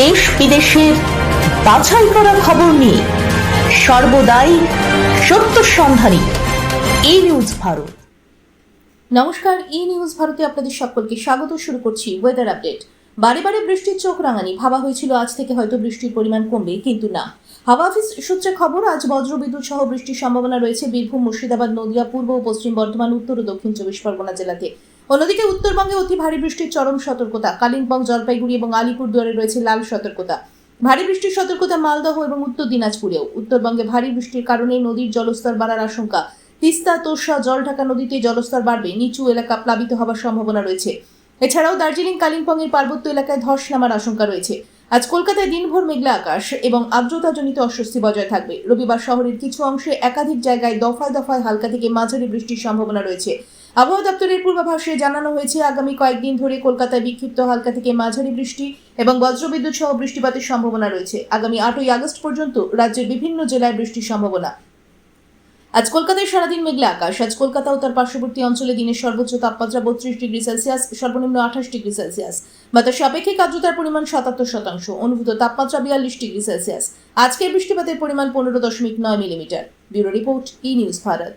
দেশ বিদেশের বাছাই করা খবর নিয়ে সর্বদাই সত্য সন্ধানী এই নিউজ ভারত। নমস্কার ই নিউজ ভারতে আপনাদের সকলকে স্বাগত। শুরু করছি ওয়েদার আপডেট বারে বারে বৃষ্টির চোখ রাঙানি। ভাবা হয়েছিল আজ থেকে হয়তো বৃষ্টির পরিমাণ কমবে, কিন্তু না। হাওয়া অফিস সূত্রে খবর, আজ বজ্রবিদ্যুৎ সহ বৃষ্টির সম্ভাবনা রয়েছে বীরভূম, মুর্শিদাবাদ, নদিয়া, পূর্ব ও পশ্চিম বর্ধমান, উত্তর ও দক্ষিণ চব্বিশ পরগনা জেলাতে। অন্যদিকে উত্তরবঙ্গে অতি ভারী বৃষ্টির চরম সতর্কতা। কালিম্পং, জলপাইগুড়ি এবং আলিপুরদুয়ারে রয়েছে লাল সতর্কতা। ভারী বৃষ্টির সতর্কতা মালদহ এবং উত্তর দিনাজপুরেও। উত্তরবঙ্গে ভারী বৃষ্টির কারণে নদীর জলস্তর বাড়ার আশঙ্কা। তিস্তা তোষা জলঢাকা নদীতে জলস্তর বাড়বে। নিচু এলাকা প্লাবিত হওয়ার সম্ভাবনা রয়েছে। এছাড়াও দার্জিলিং কালিম্পং এর পার্বত্য এলাকায় ধস নামার আশঙ্কা রয়েছে। আজ কলকাতায় দিনভর মেঘলা আকাশ এবং আর্দ্রতাজনিত অস্বস্তি বজায় থাকবে। রবিবার শহরের কিছু অংশে একাধিক জায়গায় দফায় দফায় হালকা থেকে মাঝারি বৃষ্টির সম্ভাবনা রয়েছে। আবহাওয়া দপ্তরের পূর্বাভাসে জানানো হয়েছে, আগামী কয়েকদিন ধরে কলকাতায় বিক্ষিপ্ত হালকা থেকে মাঝারি বৃষ্টি এবং বজ্রবিদ্যুৎ সহ বৃষ্টিপাতের সম্ভাবনা রয়েছে। আগামী আটই আগস্ট পর্যন্ত রাজ্যের বিভিন্ন জেলায় বৃষ্টির সম্ভাবনা। আজ কলকাতায় সারাদিন মেঘলা আকাশ। আজ কলকাতা ও তার পার্শ্ববর্তী অঞ্চলে দিনের সর্বোচ্চ তাপমাত্রা বত্রিশ ডিগ্রি সেলসিয়াস, সর্বনিম্ন আঠাশ ডিগ্রি সেলসিয়াস। বাতাস আপেক্ষিক আর্দ্রতার পরিমাণ সাতাত্তর শতাংশ। অনুভূত তাপমাত্রা বিয়াল্লিশ ডিগ্রি সেলসিয়াস। আজকের বৃষ্টিপাতের পরিমাণ পনেরো দশমিক নয় millimetre. Bureau report E news Bharat.